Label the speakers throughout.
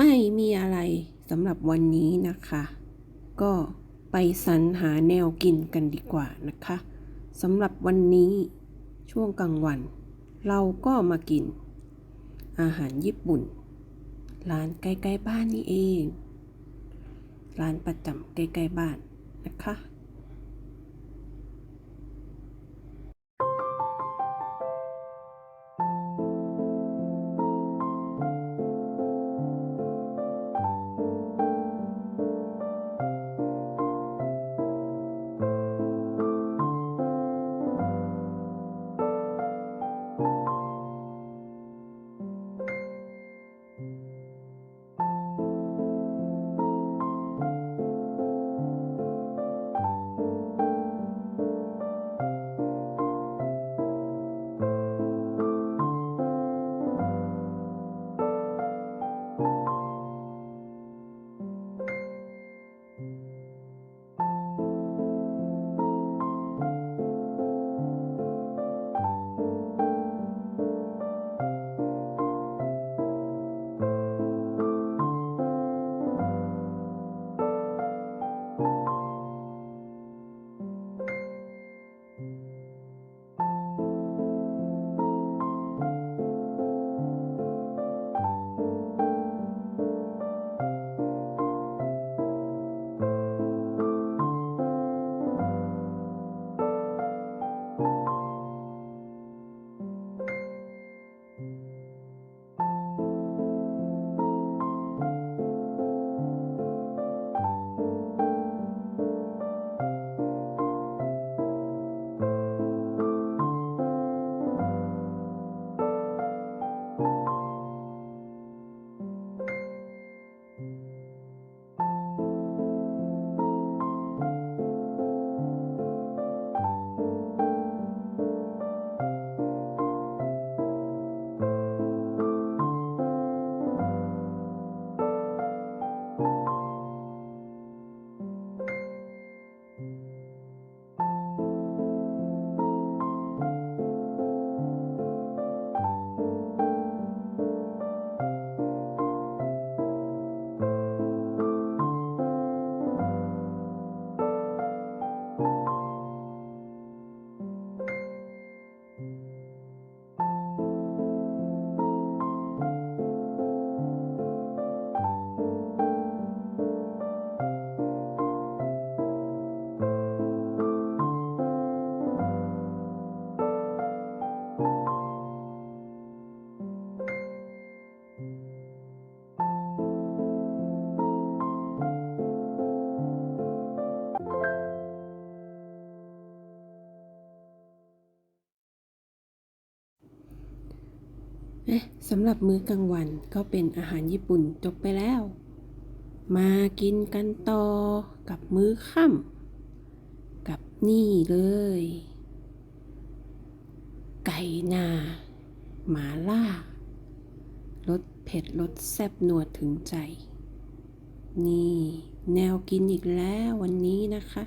Speaker 1: ไม่มีอะไรสำหรับวันนี้นะคะ ก็ไปสรรหาแนวกินกันดีกว่านะคะสำหรับวันนี้ช่วงกลางวัน เราก็มากิน อาหารญี่ปุ่น ร้านใกล้ๆบ้านนี่เอง ร้านประจำใกล้ๆบ้านนะคะ เอ๊ะสำหรับมื้อกลางวันก็เป็นอาหารญี่ปุ่นจบไปแล้ว มากินกันต่อกับมื้อค่ำกับนี่เลย ไก่นาหมาล่ารสเผ็ดรสแซ่บนัวถึงใจ นี่ แนวกินอีกแล้ววันนี้นะคะ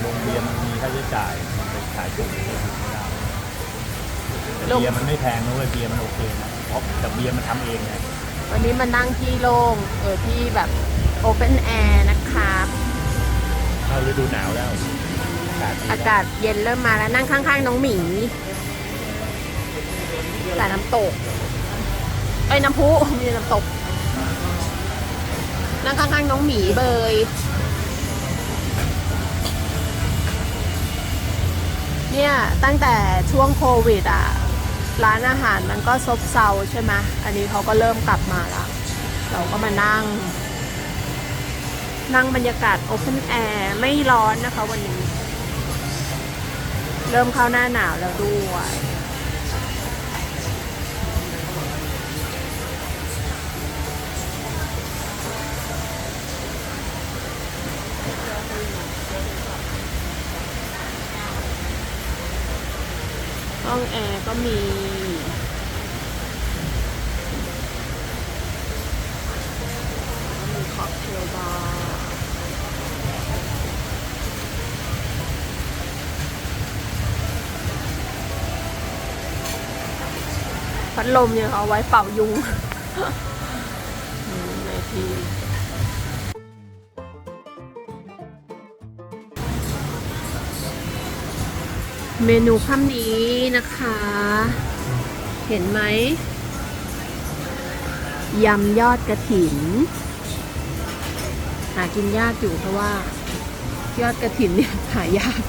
Speaker 2: โรงเรียนมีค่าใช้จ่าย ขายถูกไม่ได้แต่
Speaker 3: โรง
Speaker 2: เบียร์มันไม่แพงนะเว้ยเบียร์มันโอเคนะเพราะแต่เบียร์มันทำเองไง
Speaker 3: วันนี้มานั่งที่โล่งเออที่แบบโอเ n นแอร์นะครับ
Speaker 2: เข้าฤดูหนาวแล้วอากาศดี
Speaker 3: อากาศเย็นเริ่มมาแล้วนั่งข้างๆน้องหมีแต่น้ำตกไอ้ยน้ำพุมีน้ำตกนั่งข้างๆน้องหมีเบย เนี่ยตั้งแต่ช่วงโควิดอะร้านอาหารมันก็ซบเซาใช่ไหมอันนี้เขาก็เริ่มกลับมาแล้วเราก็มานั่ง นั่งบรรยากาศโอเพนแอร์ไม่ร้อนนะคะวันนี้ เริ่มเข้าหน้าหนาวแล้วด้วย องแอร์ก็มี มีคอกเทลบาร์พัดลมเนี่ยเขาเอาไว้เป่ายุงในที เมนูค่ำนี้นะคะ เห็นไหมยำยอดกระถิน หากินยากอยู่เพราะว่า ยอดกระถินเนี่ยหายาก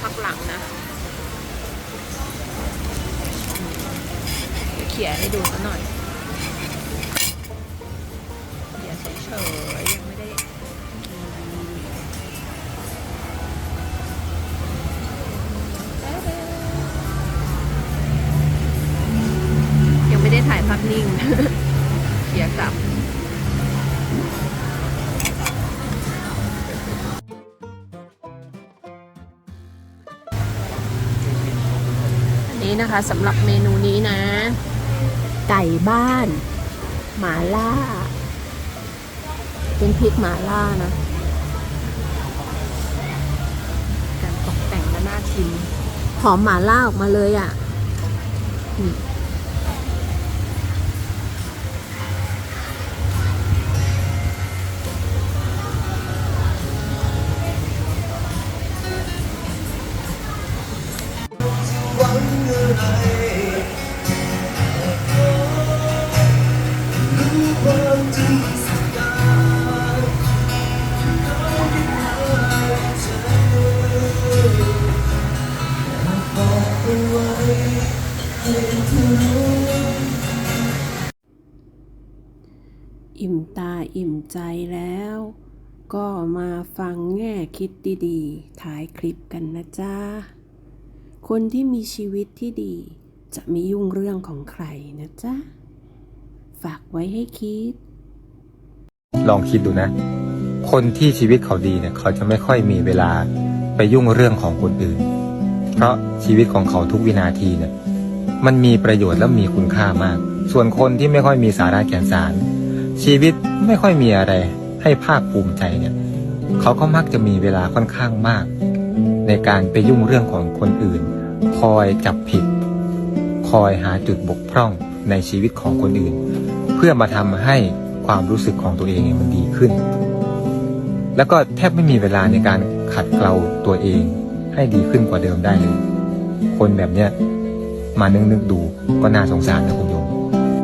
Speaker 3: พักหลังนะ เดี๋ยวเขี่ยให้ดูซะหน่อยเขี่ยเฉย เขี่ยกลับอันนี้นะคะสำหรับเมนูนี้นะ ไก่บ้าน หมาล่า เป็นพริกหมาล่านะ การตกแต่งก็น่าชิมหอมหมาล่าออกมาเลยอะ่ะ อิ่ม
Speaker 1: ตาอิ่มใจแล้ว ก็มาฟังแง่คิดดีๆท้ายคลิปกันนะจ๊ะ คนที่มีชีวิตที่ดี จะไม่ยุ่งเรื่องของใครนะจ๊ะ ฝากไว้ให้คิด
Speaker 4: ลองคิดดูนะ คนที่ชีวิตเขาดีเนี่ยเขาจะไม่ค่อยมีเวลาไปยุ่งเรื่องของคนอื่น เพราะชีวิตของเขาทุกวินาทีเนี่ยมันมีประโยชน์และมีคุณค่ามาก ส่วนคนที่ไม่ค่อยมีสาระแก่นสาร ชีวิตไม่ค่อยมีอะไร ให้ภาคภูมิใจเนี่ยเขาก็มักจะมีเวลาค่อนข้างมาก ในการไปยุ่งเรื่องของคนอื่น คอยจับผิด คอยหาจุดบกพร่องในชีวิตของคนอื่น เพื่อมาทำให้ความรู้สึกของตัวเองมันดีขึ้น แล้วก็แทบไม่มีเวลาในการขัดเกลาตัวเองให้ดีขึ้นกว่าเดิมได้เลย คนแบบเนี้ยมานึกนึกๆดูก็น่าสงสารนะคุณ